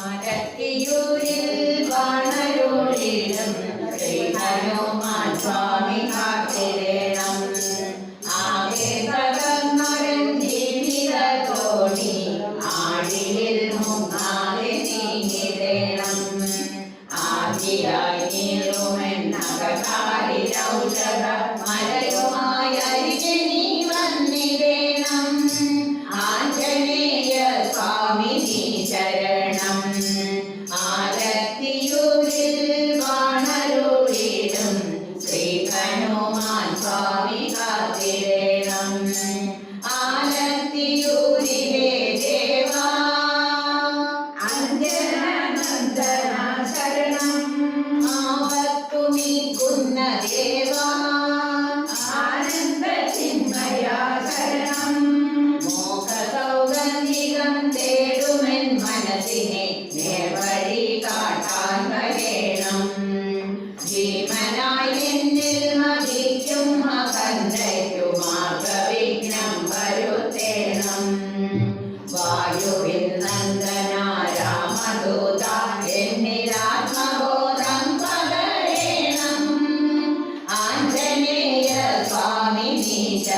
ആരത്തിയൂരിൽ വാണരുളിലും ശ്രീ ഹനുമാൻ സ്വാമി കാത്തിരേണം ആകെ തകർന്നൊരൻ ജീവിത തോണി ആഴിയിൽ മുങ്ങാതെ നീങ്ങിടേണം ആദിയായി നീറുമെന്നകകാരി ഔഷധ മലയുമായി അരികെ ആലത്തിയൂരിലെ ദേവാ അഞ്ജനനന്ദന ശരണം ആപത്തു നീക്കുന്ന ദേവാ ആനന്ദ ചിന്മയ ശരണം മോഹസൗഗന്ധികം തേടുമെൻ മനസ്സിനെ നേർവഴി കാട്ടാൻ വരേണം ഭീമനായി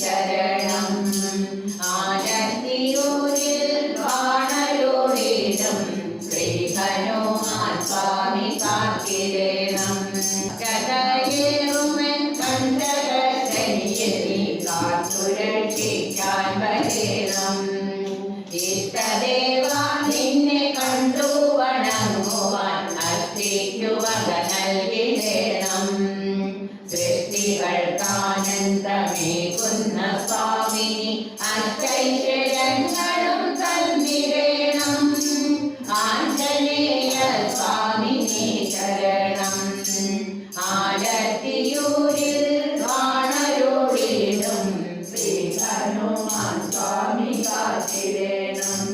ശരണം ആലത്തിയൂരിൽ വാണരുളിടും ശ്രീ ഹനുമാൻ സ്വാമി കാത്തിടേണം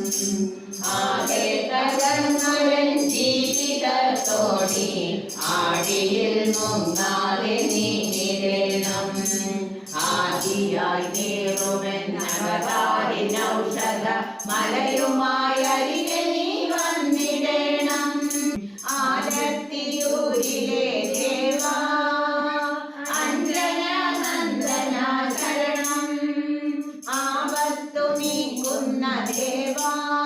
ആകെ തകർന്നവൻ ജീവിതത്തോടി മലയുമായി അരികെ ശരണം ആപത്തു നീക്കുന്ന ദേവാ